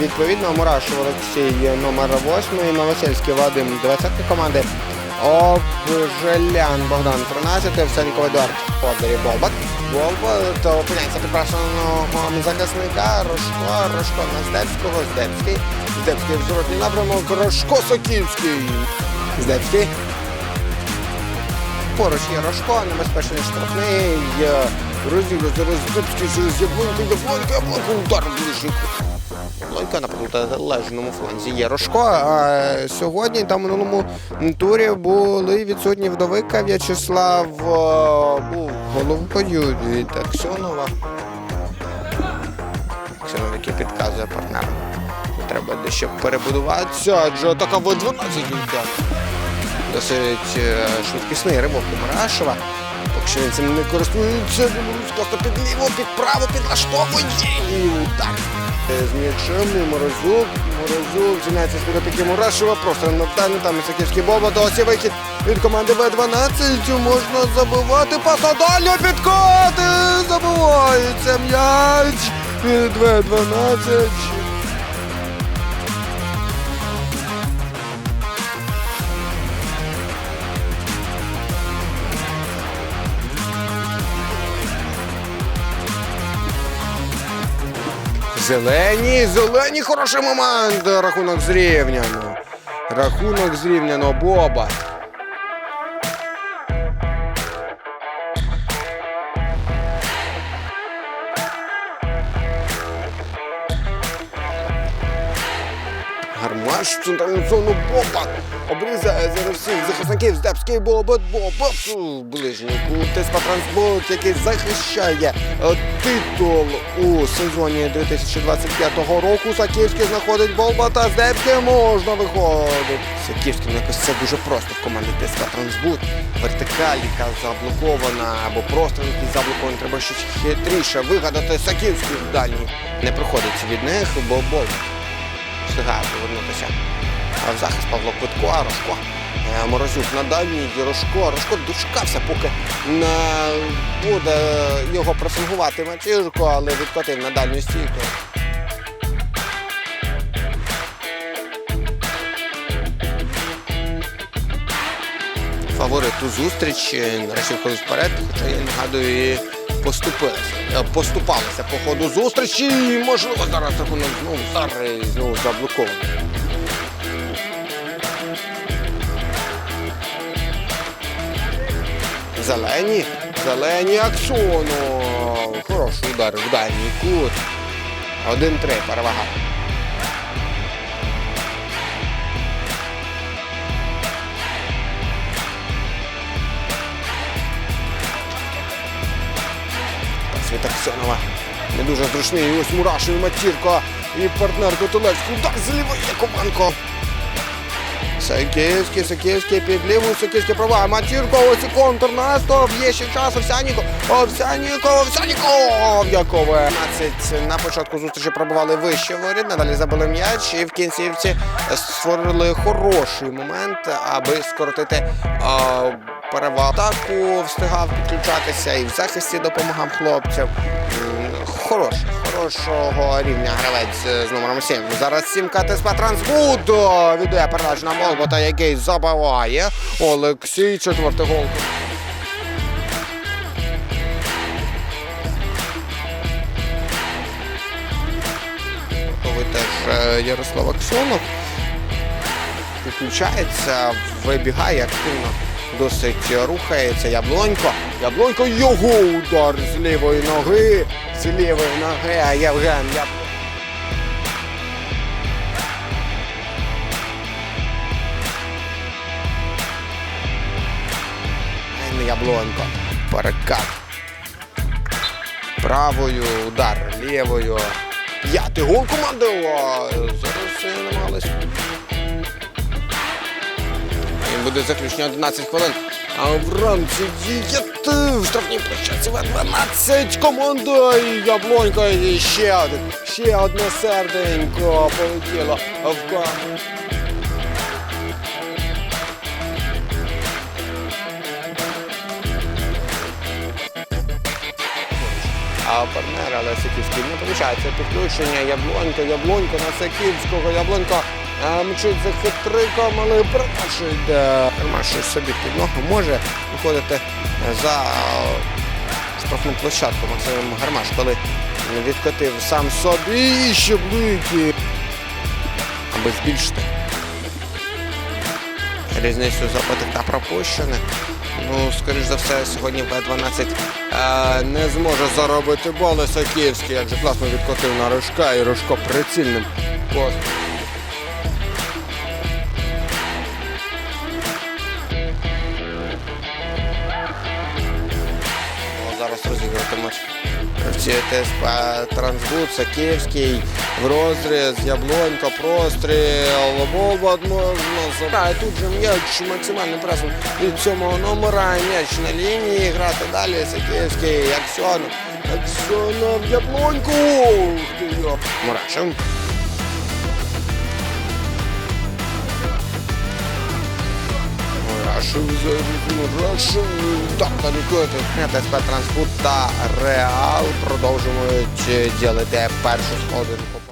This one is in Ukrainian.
відповідно Мурашов Олексій номер 8, Новосельський Вадим 20 команди. Обжелян Богдан 13, Овсяніков Едуард Подері Болбат. Болбат опиняється під прашеного захисника Рожко, Рожко на Здебського, Здебський. Здебський в зворотній напрямок, Рожко Сокільський. Здебський. Поруч є Рожко, небезпечний штрафний. Є Розділ зараз Здебський через Яблонька, Яблонька, удар ближній. Яблонька на протилежному фланзі є Рожко. А сьогодні та минулому турі були відсутні вдовика В'ячеслав е, був головою від Аксьонова. Аксьонов, який підказує партнерам. Треба дещо перебудуватися, адже така в 12 йде. Досить е, швидкісний ривок Марашева. Поки що він цим не користується, просто під ліво, під право, підлаштовує і удар. Е, З м'ячем Морозюк, Морозюк зіняється з підопіки Мурашева, просто на вдалі, там Ісаківський Боба, досі вихід від команди В-12, можна забивати, паса підкоти, забивається м'яч від В-12. Зелені, зелені, хороший момент. Рахунок зрівняно. Рахунок зрівняно Боба. Гармаш центральну зону Боба. Обрізає зараз всіх захисників Здебський Бобот Бобот. Ближній кут Транспорт, який захищає е, титул у сезоні 2025 року. Саківський знаходить Болбата. Здебський можна виходити. Саківський ну, якось це дуже просто в команді ТСК Трансбут. Вертикаль, яка заблокована, або просто якийсь заблокований. Треба щось хитріше вигадати. Саківський в дальній не проходить від них, бо Болбат встигає повернутися в захист Павло Квитко, а Рожко. Е, Морозюк на дальній, Рожко. Рожко дочекався, поки не буде його пресингувати Матірко, але відкотив на дальню стійку. Фаворит у зустрічі, нарешті входить вперед, хоча я нагадую, поступилися. Поступалися по ходу зустрічі. і, Можливо, зараз рахунок знову зараз знову заблокований. Зелені, зелені Аксону. Хороший удар в дальній кут. 1-3 перевага. Світ Аксьонова. Не дуже зручний. Ось Мурашин, Матірко і партнер Котелевський. Удар з лівої Якубенко. Саківський, Саківський під лівою, Саківський права. Матірко, ось і контр наступ. Є ще час. Овсяніков, Овсяніков, Овсяніков. Якове. 15 на початку зустрічі пробували вище воріт, надалі забили м'яч і в кінцівці створили хороший момент, аби скоротити а, перевагу. Атаку встигав підключатися і в захисті допомагав хлопцям. М, хорошого рівня гравець е, з номером 7. Зараз сімка ТСП Трансбуд віддає передачу на Молбота, який забиває. Олексій, четвертий гол. Е, Ярослав Аксьонов. Підключається, вибігає активно, досить рухається. Яблонько. Яблонько його удар з лівої ноги. З лівої ноги. А Євген Яблонько. Яблонько. Перекат. Правою удар лівою. П'ятий гол команди. Зараз е, намагались. Буде заключення 11 хвилин. А вранці діяти в штрафній площадці в 12 команда і Яблонька і ще один. Ще одне серденько полетіло в камеру. а партнера, але Сиківський не помічається підключення. Яблонько, Яблонько на Сиківського, Яблонько е, мчить за хитриком, але. Гармаш щось собі під ногу може виходити за е, штрафну площадку Максим Гармаш, коли відкотив сам собі і ще блики, аби збільшити різницю забитих та пропущених. Ну, скоріш за все, сьогодні В-12 е, не зможе заробити боли Соківський, як же класно відкотив на Рожка і Рожко прицільним Розігратимуть гравці ТСП Трансбуд, Саківський, в розріз, Яблонько, простріл, Да, забирає. Тут же м'яч максимальним пресом від сьомого номера, м'яч на лінії, грати далі, Саківський, Аксьонов, Аксьонов, Яблонько, Ух Мурашев, Мурашев, так, далеко ТСП Транспорт та Реал продовжують ділити першу сходинку.